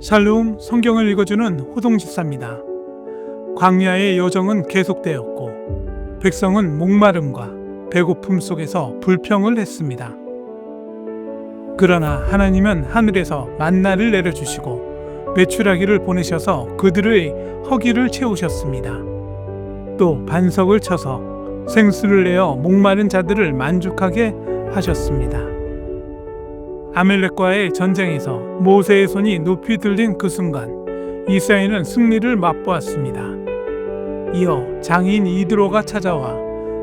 샬롬 성경을 읽어주는 호동 집사입니다. 광야의 여정은 계속되었고 백성은 목마름과 배고픔 속에서 불평을 했습니다. 그러나 하나님은 하늘에서 만나를 내려주시고 메추라기를 보내셔서 그들의 허기를 채우셨습니다. 또 반석을 쳐서 생수를 내어 목마른 자들을 만족하게 하셨습니다. 아멜렉과의 전쟁에서 모세의 손이 높이 들린 그 순간 이스라엘은 승리를 맛보았습니다. 이어 장인 이드로가 찾아와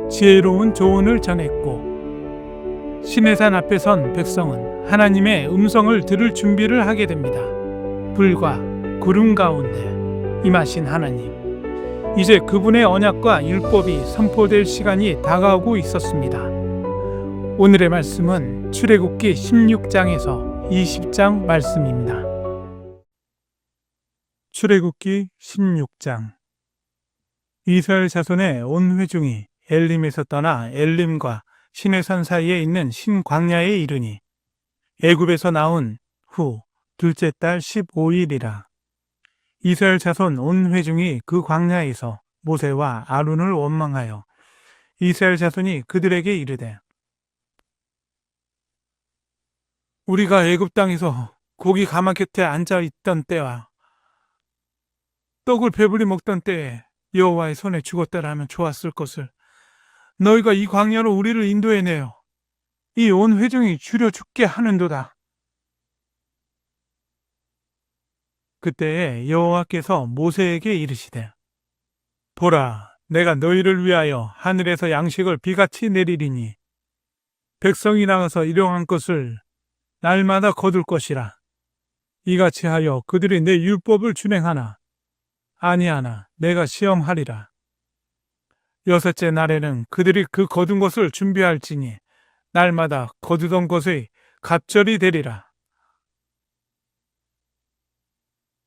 지혜로운 조언을 전했고 시내산 앞에 선 백성은 하나님의 음성을 들을 준비를 하게 됩니다. 불과 구름 가운데 임하신 하나님. 이제 그분의 언약과 율법이 선포될 시간이 다가오고 있었습니다. 오늘의 말씀은 출애굽기 16장에서 20장 말씀입니다. 출애굽기 16장 이스라엘 자손의 온 회중이 엘림에서 떠나 엘림과 시내산 사이에 있는 신광야에 이르니 애굽에서 나온 후 둘째 달 15일이라 이스라엘 자손 온 회중이 그 광야에서 모세와 아론을 원망하여 이스라엘 자손이 그들에게 이르되 우리가 애굽 땅에서 고기 가마 곁에 앉아 있던 때와 떡을 배불리 먹던 때에 여호와의 손에 죽었다라면 좋았을 것을 너희가 이 광야로 우리를 인도해내어 이온 회중이 줄여 죽게 하는도다. 그때에 여호와께서 모세에게 이르시되 보라 내가 너희를 위하여 하늘에서 양식을 비같이 내리리니 백성이 나가서 일용한 것을 날마다 거둘 것이라. 이같이 하여 그들이 내 율법을 준행하나 아니하나 내가 시험하리라. 여섯째 날에는 그들이 그 거둔 것을 준비할지니 날마다 거두던 것의 갑절이 되리라.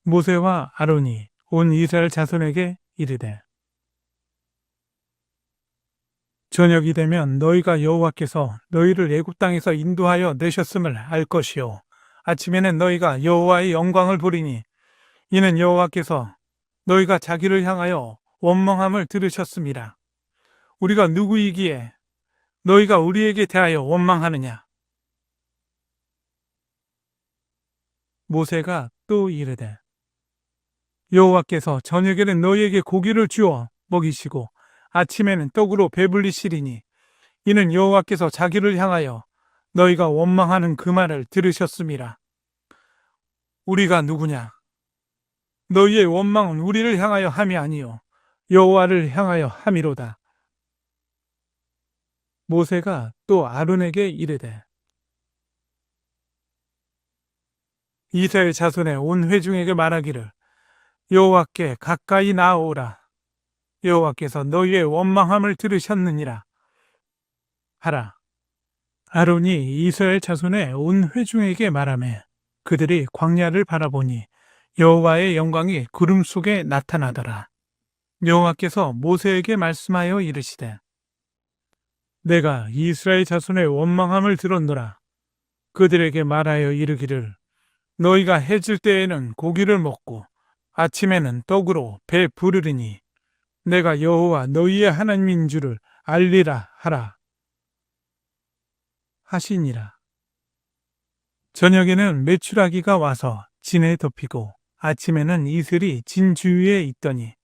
모세와 아론이 온 이스라엘 자손에게 이르되 저녁이 되면 너희가 여호와께서 너희를 애굽 땅에서 인도하여 내셨음을 알 것이요 아침에는 너희가 여호와의 영광을 보리니 이는 여호와께서 너희가 자기를 향하여 원망함을 들으셨습니다. 우리가 누구이기에 너희가 우리에게 대하여 원망하느냐? 모세가 또 이르되 여호와께서 저녁에는 너희에게 고기를 주어 먹이시고 아침에는 떡으로 배불리시리니 이는 여호와께서 자기를 향하여 너희가 원망하는 그 말을 들으셨음이라. 우리가 누구냐? 너희의 원망은 우리를 향하여 함이 아니요 여호와를 향하여 함이로다. 모세가 또 아론에게 이르되 이스라엘 자손의 온 회중에게 말하기를 여호와께 가까이 나아오라. 여호와께서 너희의 원망함을 들으셨느니라 하라. 아론이 이스라엘 자손의 온 회중에게 말하매 그들이 광야를 바라보니 여호와의 영광이 구름 속에 나타나더라. 여호와께서 모세에게 말씀하여 이르시되 내가 이스라엘 자손의 원망함을 들었노라. 그들에게 말하여 이르기를 너희가 해질 때에는 고기를 먹고 아침에는 떡으로 배 부르리니 내가 여호와 너희의 하나님인 줄을 알리라 하라. 하시니라. 저녁에는 메추라기가 와서 진에 덮이고 아침에는 이슬이 진 주위에 있더니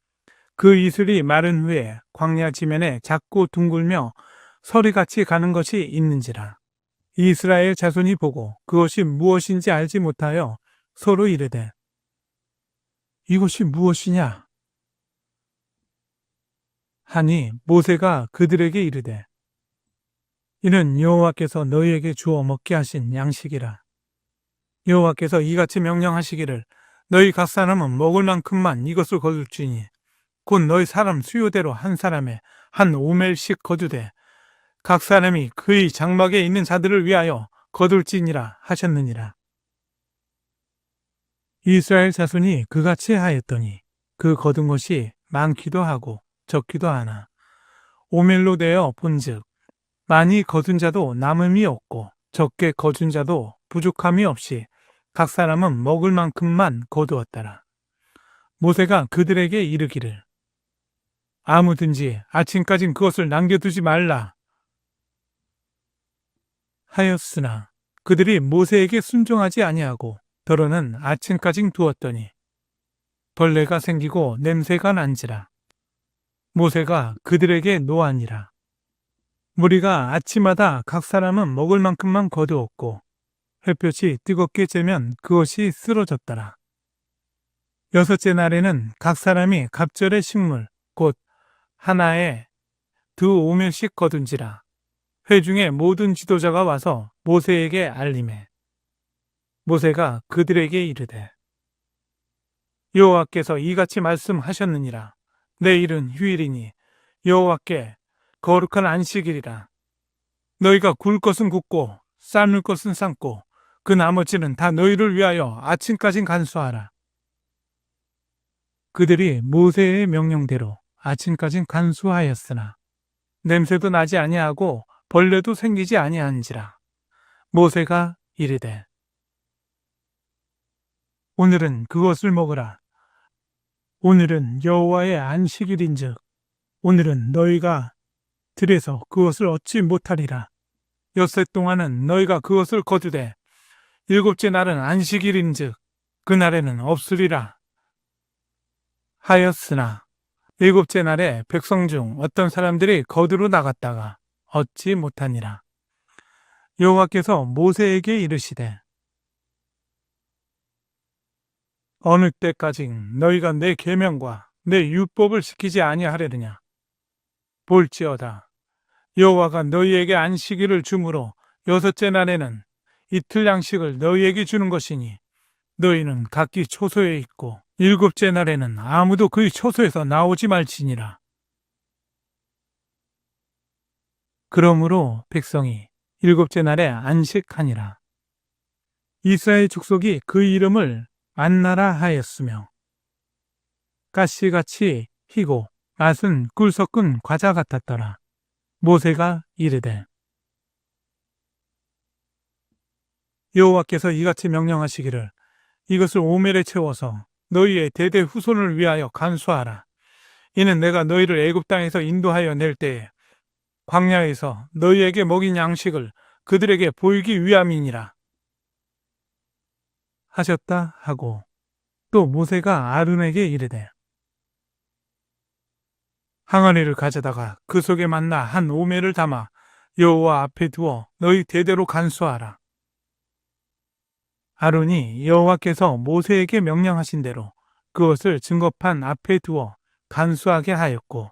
그 이슬이 마른 후에 광야 지면에 작고 둥글며 서리같이 가는 것이 있는지라. 이스라엘 자손이 보고 그것이 무엇인지 알지 못하여 서로 이르되 이것이 무엇이냐? 하니 모세가 그들에게 이르되 이는 여호와께서 너희에게 주어 먹게 하신 양식이라. 여호와께서 이같이 명령하시기를 너희 각 사람은 먹을 만큼만 이것을 거둘지니 곧 너희 사람 수요대로 한 사람에 한 오멜씩 거두되 각 사람이 그의 장막에 있는 자들을 위하여 거둘지니라 하셨느니라. 이스라엘 자손이 그같이 하였더니 그 거둔 것이 많기도 하고 적기도 하나 오멜로 되어 본즉 많이 거둔 자도 남음이 없고 적게 거둔 자도 부족함이 없이 각 사람은 먹을 만큼만 거두었더라. 모세가 그들에게 이르기를 아무든지 아침까진 그것을 남겨두지 말라 하였으나 그들이 모세에게 순종하지 아니하고 더러는 아침까지 두었더니 벌레가 생기고 냄새가 난지라 모세가 그들에게 노하니라. 무리가 아침마다 각 사람은 먹을 만큼만 거두었고 햇볕이 뜨겁게 쬐면 그것이 쓰러졌더라. 여섯째 날에는 각 사람이 갑절의 식물 곧 하나에 두 오멜씩 거둔지라. 회중의 모든 지도자가 와서 모세에게 알림해. 모세가 그들에게 이르되 여호와께서 이같이 말씀하셨느니라 내일은 휴일이니 여호와께 거룩한 안식일이라. 너희가 굴 것은 굽고 삶을 것은 삶고 그 나머지는 다 너희를 위하여 아침까지 간수하라. 그들이 모세의 명령대로 아침까지 간수하였으나 냄새도 나지 아니하고 벌레도 생기지 아니한지라. 모세가 이르되 오늘은 그것을 먹으라 오늘은 여호와의 안식일인즉 오늘은 너희가 들에서 그것을 얻지 못하리라 엿새 동안은 너희가 그것을 거두되 일곱째 날은 안식일인즉 그날에는 없으리라 하였으나 일곱째 날에 백성 중 어떤 사람들이 거두러 나갔다가 얻지 못하니라. 여호와께서 모세에게 이르시되 어느 때까지 너희가 내 계명과 내 율법을 지키지 아니하려느냐 볼지어다 여호와가 너희에게 안식일을 주므로 여섯째 날에는 이틀 양식을 너희에게 주는 것이니 너희는 각기 초소에 있고 일곱째 날에는 아무도 그의 초소에서 나오지 말지니라. 그러므로 백성이 일곱째 날에 안식하니라. 이스라엘 족속이 그 이름을 안나라 하였으며 가시같이 희고 맛은 꿀 섞은 과자 같았더라. 모세가 이르되 여호와께서 이같이 명령하시기를 이것을 오멜에 채워서 너희의 대대 후손을 위하여 간수하라. 이는 내가 너희를 애굽 땅에서 인도하여 낼 때에 광야에서 너희에게 먹인 양식을 그들에게 보이기 위함이니라. 하셨다 하고 또 모세가 아론에게 이르되 항아리를 가져다가 그 속에 만나 한 오매를 담아 여호와 앞에 두어 너희 대대로 간수하라. 아론이 여호와께서 모세에게 명령하신 대로 그것을 증거판 앞에 두어 간수하게 하였고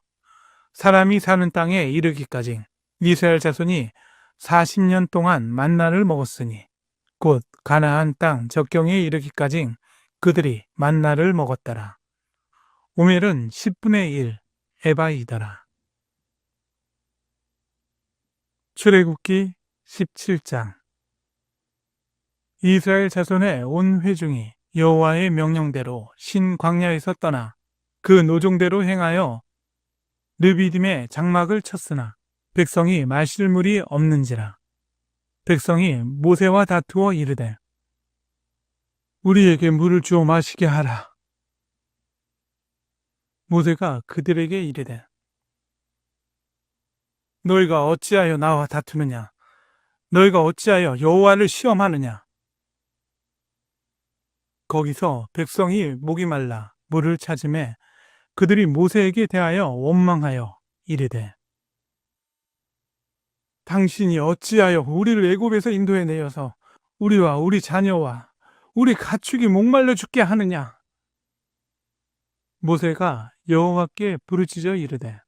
사람이 사는 땅에 이르기까지 이스라엘 자손이 40년 동안 만나를 먹었으니 곧 가나안 땅 적경에 이르기까지 그들이 만나를 먹었더라. 오멜은 10분의 1 에바이더라. 출애굽기 17장 이스라엘 자손의 온 회중이 여호와의 명령대로 신 광야에서 떠나 그 노종대로 행하여 르비딤의 장막을 쳤으나 백성이 마실 물이 없는지라 백성이 모세와 다투어 이르되 우리에게 물을 주어 마시게 하라. 모세가 그들에게 이르되 너희가 어찌하여 나와 다투느냐? 너희가 어찌하여 여호와를 시험하느냐? 거기서 백성이 목이 말라 물을 찾음에 그들이 모세에게 대하여 원망하여 이르되 당신이 어찌하여 우리를 애굽에서 인도해 내어서 우리와 우리 자녀와 우리 가축이 목말라 죽게 하느냐? 모세가 여호와께 부르짖어 이르되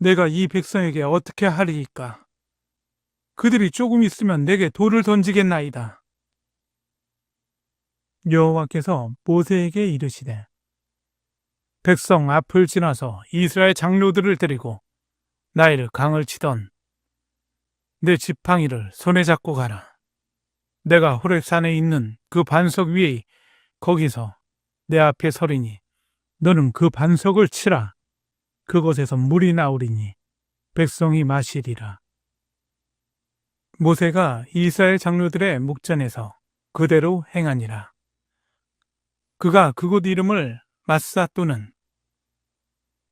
내가 이 백성에게 어떻게 하리이까? 그들이 조금 있으면 내게 돌을 던지겠나이다. 여호와께서 모세에게 이르시되 백성 앞을 지나서 이스라엘 장로들을 데리고 나이를 강을 치던 내 지팡이를 손에 잡고 가라. 내가 호렙산에 있는 그 반석 위에 거기서 내 앞에 서리니 너는 그 반석을 치라. 그곳에서 물이 나오리니 백성이 마시리라. 모세가 이스라엘 장로들의 목전에서 그대로 행하니라. 그가 그곳 이름을 마사 또는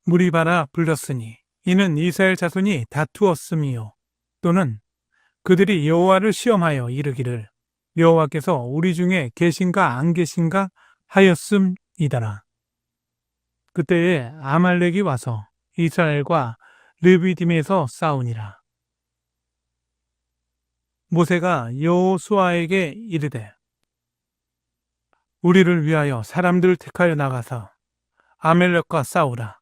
무리바라 불렀으니 이는 이스라엘 자손이 다투었음이요 또는 그들이 여호와를 시험하여 이르기를 여호와께서 우리 중에 계신가 안 계신가 하였음이다라. 그때에 아말렉이 와서 이스라엘과 르비딤에서 싸우니라. 모세가 여호수아에게 이르되 우리를 위하여 사람들을 택하여 나가서 아멜렉과 싸우라.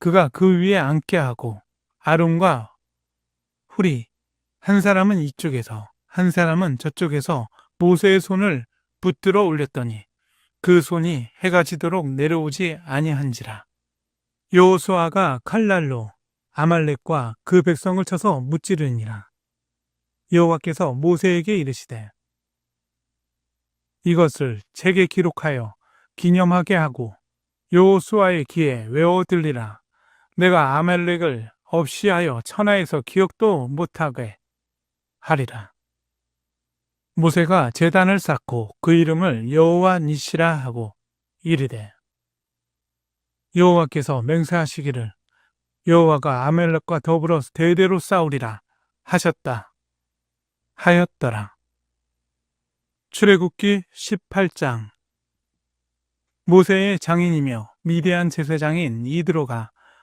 그가 그 위에 앉게 하고 아론과 훌이 한 사람은 이쪽에서 한 사람은 저쪽에서 모세의 손을 붙들어 올렸더니 그 손이 해가 지도록 내려오지 아니한지라. 여호수아가 칼날로 아말렉과 그 백성을 쳐서 무찌르니라. 여호와께서 모세에게 이르시되 이것을 책에 기록하여 기념하게 하고 여호수아의 귀에 외워 들리라 내가 아말렉을 없이하여 천하에서 기억도 못하게 하리라. 모세가 제단을 쌓고 그 이름을 여호와 니시라 하고 이르되 여호와께서 맹세하시기를 여호와가 아멜렉과 더불어 대대로 싸우리라 하셨다 하였더라. 출애굽기 18장. 모세의 장인이며 미대한 제사장인 이드로가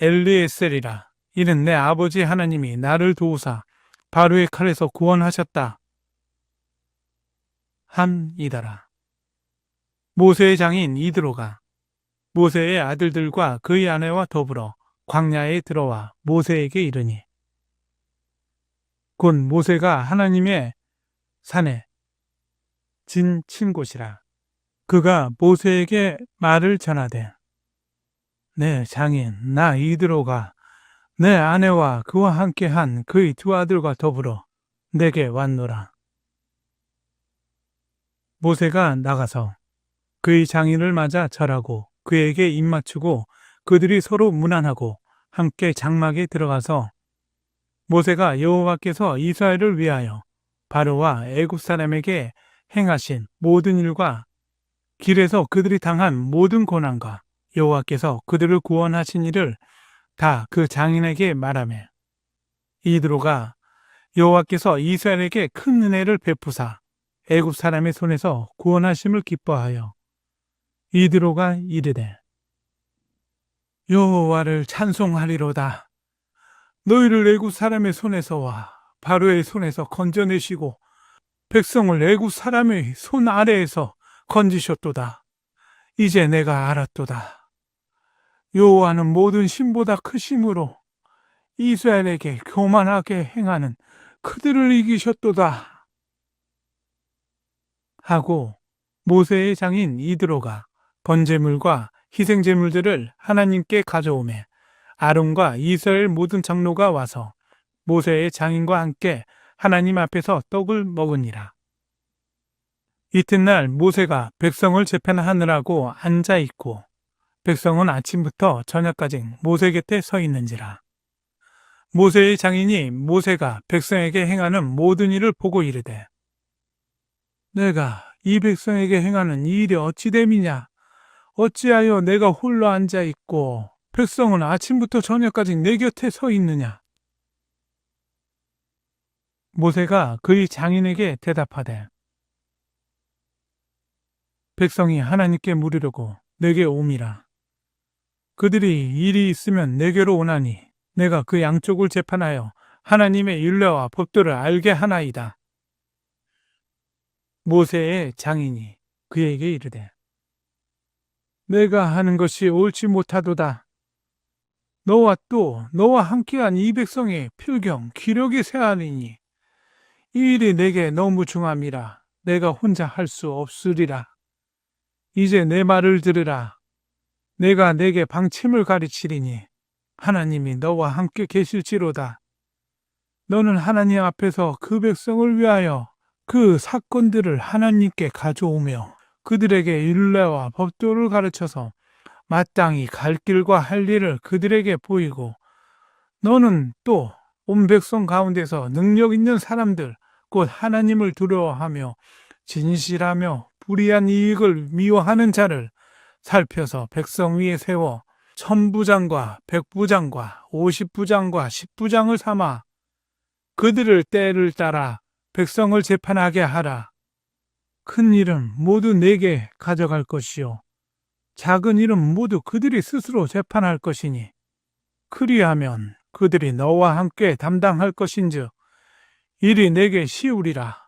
엘리에셀이라. 이는 내 아버지 하나님이 나를 도우사 바로의 칼에서 구원하셨다. 함이더라. 모세의 장인 이드로가 모세의 아들들과 그의 아내와 더불어 광야에 들어와 모세에게 이르니 곧 모세가 하나님의 산에 진 친 곳이라 그가 모세에게 말을 전하되 내 장인 나 이드로가 내 아내와 그와 함께한 그의 두 아들과 더불어 내게 왔노라. 모세가 나가서 그의 장인을 맞아 절하고 그에게 입맞추고 그들이 서로 무난하고 함께 장막에 들어가서 모세가 여호와께서 이스라엘을 위하여 바로와 애굽 사람에게 행하신 모든 일과 길에서 그들이 당한 모든 고난과 여호와께서 그들을 구원하신 일을 다 그 장인에게 말하며 이드로가 여호와께서 이스라엘에게 큰 은혜를 베푸사 애굽 사람의 손에서 구원하심을 기뻐하여 이드로가 이르되 여호와를 찬송하리로다. 너희를 애굽 사람의 손에서와 바로의 손에서 건져내시고 백성을 애굽 사람의 손 아래에서 건지셨도다. 이제 내가 알았도다 여호와는 모든 신보다 크심으로 이스라엘에게 교만하게 행하는 그들을 이기셨도다. 하고 모세의 장인 이드로가 번제물과 희생제물들을 하나님께 가져오매 아론과 이스라엘 모든 장로가 와서 모세의 장인과 함께 하나님 앞에서 떡을 먹으니라. 이튿날 모세가 백성을 재판하느라고 앉아 있고 백성은 아침부터 저녁까지 모세 곁에 서 있는지라. 모세의 장인이 모세가 백성에게 행하는 모든 일을 보고 이르되 내가 이 백성에게 행하는 이 일이 어찌 됨이냐 어찌하여 내가 홀로 앉아 있고 백성은 아침부터 저녁까지 내 곁에 서 있느냐 모세가 그의 장인에게 대답하되 백성이 하나님께 물으려고 내게 옴이라. 그들이 일이 있으면 내게로 오나니 내가 그 양쪽을 재판하여 하나님의 율례와 법도를 알게 하나이다. 모세의 장인이 그에게 이르되 내가 하는 것이 옳지 못하도다. 너와 또 너와 함께한 이 백성의 필경 기력이 세하리니 이 일이 내게 너무 중함이라 내가 혼자 할 수 없으리라. 이제 내 말을 들으라. 내가 내게 방침을 가르치리니 하나님이 너와 함께 계실지로다. 너는 하나님 앞에서 그 백성을 위하여 그 사건들을 하나님께 가져오며 그들에게 율례와 법도를 가르쳐서 마땅히 갈 길과 할 일을 그들에게 보이고 너는 또 온 백성 가운데서 능력 있는 사람들 곧 하나님을 두려워하며 진실하며 불의한 이익을 미워하는 자를 살펴서 백성 위에 세워 천부장과 백부장과 오십부장과 십부장을 삼아 그들을 때를 따라 백성을 재판하게 하라. 큰 일은 모두 내게 가져갈 것이요. 작은 일은 모두 그들이 스스로 재판할 것이니 그리하면 그들이 너와 함께 담당할 것인즉 일이 내게 쉬우리라.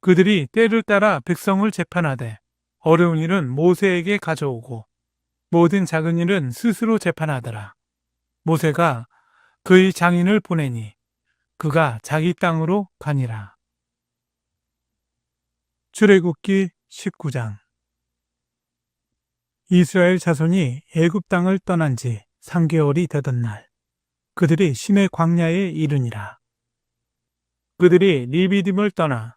그들이 때를 따라 백성을 재판하되 어려운 일은 모세에게 가져오고 모든 작은 일은 스스로 재판하더라. 모세가 그의 장인을 보내니 그가 자기 땅으로 가니라. 출애굽기 19장 이스라엘 자손이 애굽 땅을 떠난 지 3개월이 되던 날 그들이 신의 광야에 이르니라. 그들이 리비딤을 떠나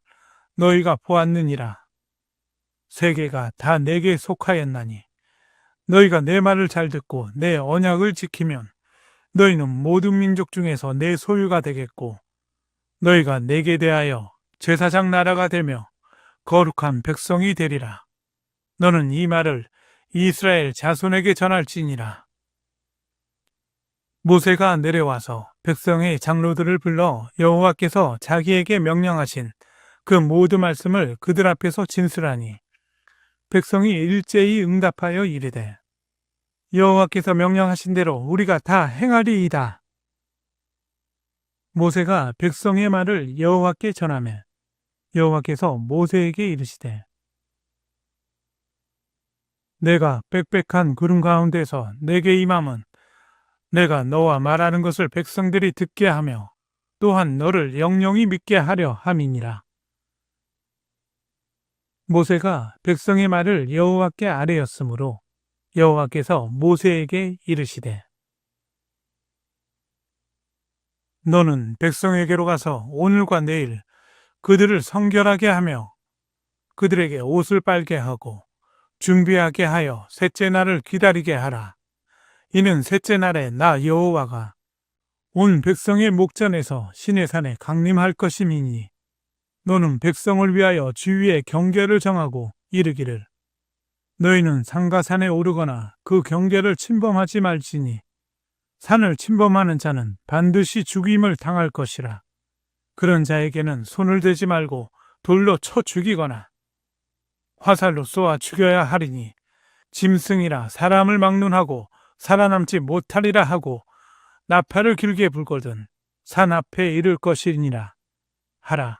너희가 보았느니라. 세계가 다 내게 속하였나니 너희가 내 말을 잘 듣고 내 언약을 지키면 너희는 모든 민족 중에서 내 소유가 되겠고 너희가 내게 대하여 제사장 나라가 되며 거룩한 백성이 되리라. 너는 이 말을 이스라엘 자손에게 전할지니라. 모세가 내려와서 백성의 장로들을 불러 여호와께서 자기에게 명령하신 그 모든 말씀을 그들 앞에서 진술하니 백성이 일제히 응답하여 이르되 여호와께서 명령하신 대로 우리가 다 행하리이다. 모세가 백성의 말을 여호와께 전하며 여호와께서 모세에게 이르시되 내가 빽빽한 구름 가운데서 내게 임함은 내가 너와 말하는 것을 백성들이 듣게 하며 또한 너를 영영히 믿게 하려 함이니라. 모세가 백성의 말을 여호와께 아뢰었으므로 여호와께서 모세에게 이르시되 너는 백성에게로 가서 오늘과 내일 그들을 성결하게 하며 그들에게 옷을 빨게 하고 준비하게 하여 셋째 날을 기다리게 하라. 이는 셋째 날에 나 여호와가 온 백성의 목전에서 신의 산에 강림할 것임이니 너는 백성을 위하여 주위의 경계를 정하고 이르기를 너희는 상가 산에 오르거나 그 경계를 침범하지 말지니 산을 침범하는 자는 반드시 죽임을 당할 것이라. 그런 자에게는 손을 대지 말고 돌로 쳐 죽이거나 화살로 쏘아 죽여야 하리니 짐승이라 사람을 막론하고 살아남지 못하리라 하고 나팔을 길게 불거든 산 앞에 이를 것이니라 하라.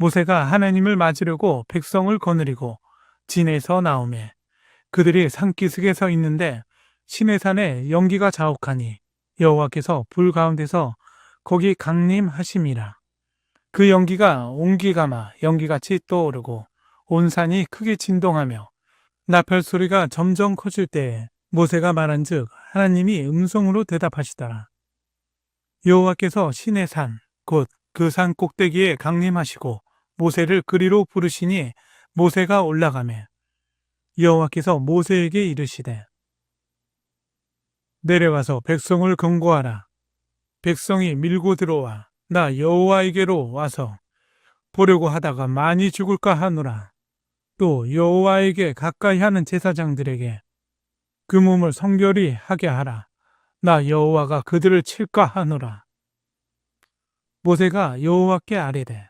모세가 하나님을 맞으려고 백성을 거느리고 진에서 나오매 그들이 산기슭에 서 있는데 시내산에 연기가 자욱하니 여호와께서 불 가운데서 거기 강림하심이라. 그 연기가 옹기가마 연기같이 떠오르고 온 산이 크게 진동하며 나팔 소리가 점점 커질 때에 모세가 말한즉 하나님이 음성으로 대답하시더라. 여호와께서 신의 산곧 그 산 꼭대기에 강림하시고 모세를 그리로 부르시니 모세가 올라가매 여호와께서 모세에게 이르시되 내려가서 백성을 경고하라. 백성이 밀고 들어와 나 여호와에게로 와서 보려고 하다가 많이 죽을까 하노라. 또 여호와에게 가까이 하는 제사장들에게 그 몸을 성결히 하게 하라. 나 여호와가 그들을 칠까 하노라. 모세가 여호와께 아뢰되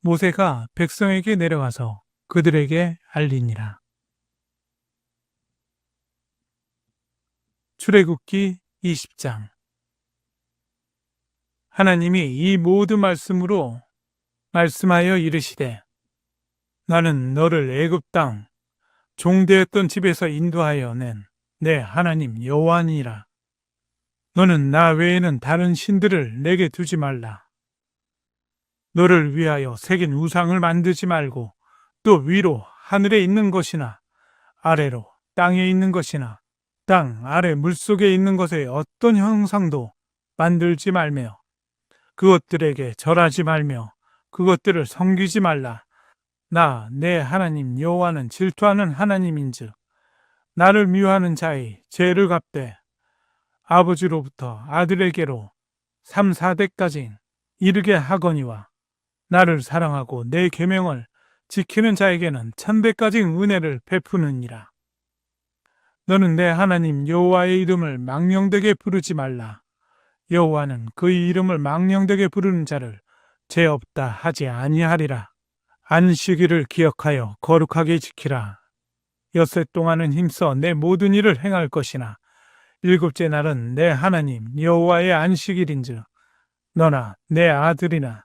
모세가 백성에게 내려가서 그들에게 알리니라. 출애굽기 20장. 하나님이 이 모든 말씀으로 말씀하여 이르시되 나는 너를 애굽 땅 종되었던 집에서 인도하여 낸 내 하나님 여호와니라. 너는 나 외에는 다른 신들을 내게 두지 말라 너를 위하여 새긴 우상을 만들지 말고 또 위로 하늘에 있는 것이나 아래로 땅에 있는 것이나 땅 아래 물속에 있는 것의 어떤 형상도 만들지 말며 그것들에게 절하지 말며 그것들을 섬기지 말라. 나 내 하나님 여호와는 질투하는 하나님인즉 나를 미워하는 자의 죄를 갚되 아버지로부터 아들에게로 3, 4대까지 이르게 하거니와 나를 사랑하고 내 계명을 지키는 자에게는 천배까지 은혜를 베푸느니라. 너는 내 하나님 여호와의 이름을 망령되게 부르지 말라. 여호와는 그의 이름을 망령되게 부르는 자를 죄 없다 하지 아니하리라. 안식일을 기억하여 거룩하게 지키라. 엿새 동안은 힘써 내 모든 일을 행할 것이나 일곱째 날은 내 하나님 여호와의 안식일인즉 너나 내 아들이나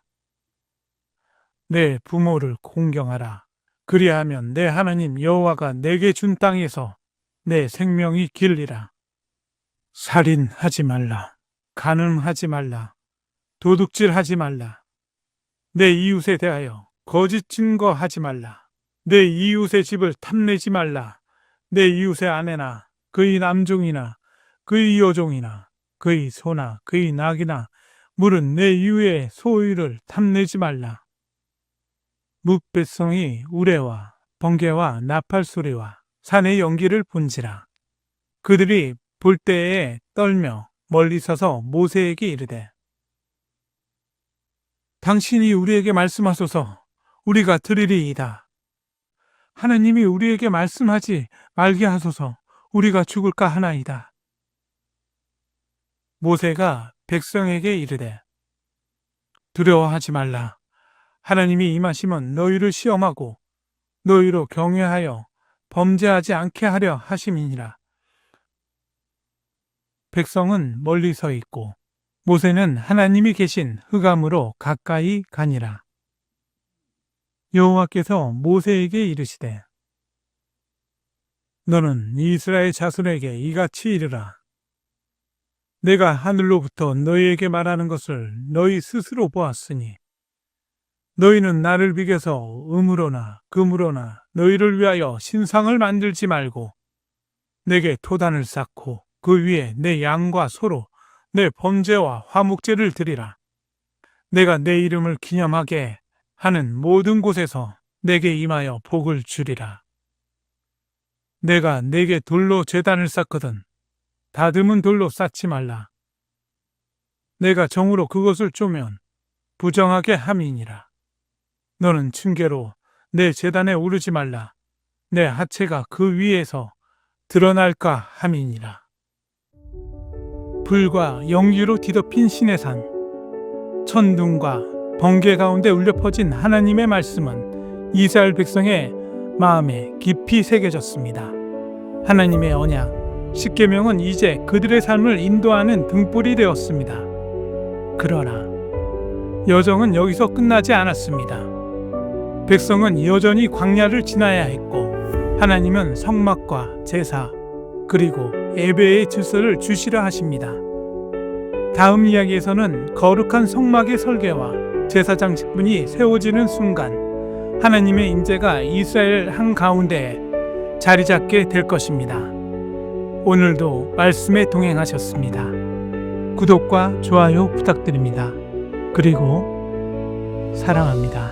내 부모를 공경하라. 그리하면 내 하나님 여호와가 내게 준 땅에서 내 생명이 길리라. 살인하지 말라. 간음하지 말라. 도둑질하지 말라. 내 이웃에 대하여 거짓 증거하지 말라. 내 이웃의 집을 탐내지 말라. 내 이웃의 아내나 그의 남종이나 그의 여종이나 그의 소나 그의 낙이나 물은 내 이웃의 소유를 탐내지 말라. 묵배성이 우레와 번개와 나팔 소리와 산의 연기를 본지라. 그들이 볼 때에 떨며 멀리 서서 모세에게 이르되 당신이 우리에게 말씀하소서 우리가 들으리이다. 하나님이 우리에게 말씀하지 말게 하소서 우리가 죽을까 하나이다. 모세가 백성에게 이르되 두려워하지 말라. 하나님이 임하시면 너희를 시험하고 너희로 경외하여 범죄하지 않게 하려 하심이니라. 백성은 멀리 서 있고 모세는 하나님이 계신 흑암으로 가까이 가니라. 여호와께서 모세에게 이르시되 너는 이스라엘 자손에게 이같이 이르라. 내가 하늘로부터 너희에게 말하는 것을 너희 스스로 보았으니 너희는 나를 비겨서 음으로나 금으로나 너희를 위하여 신상을 만들지 말고 내게 토단을 쌓고 그 위에 내 양과 소로 내 범죄와 화목제를 드리라. 내가 내 이름을 기념하게 하는 모든 곳에서 내게 임하여 복을 주리라. 내가 내게 돌로 재단을 쌓거든 다듬은 돌로 쌓지 말라. 내가 정으로 그것을 쪼면 부정하게 함이니라. 너는 층계로 내 재단에 오르지 말라. 내 하체가 그 위에서 드러날까 함이니라. 불과 연기로 뒤덮인 신의 산, 천둥과 번개 가운데 울려 퍼진 하나님의 말씀은 이스라엘 백성의 마음에 깊이 새겨졌습니다. 하나님의 언약, 십계명은 이제 그들의 삶을 인도하는 등불이 되었습니다. 그러나 여정은 여기서 끝나지 않았습니다. 백성은 여전히 광야를 지나야 했고 하나님은 성막과 제사 그리고 예배의 질서를 주시라 하십니다. 다음 이야기에서는 거룩한 성막의 설계와 제사 장식분이 세워지는 순간 하나님의 인재가 이스라엘 한 가운데에 자리 잡게 될 것입니다. 오늘도 말씀에 동행하셨습니다. 구독과 좋아요 부탁드립니다. 그리고 사랑합니다.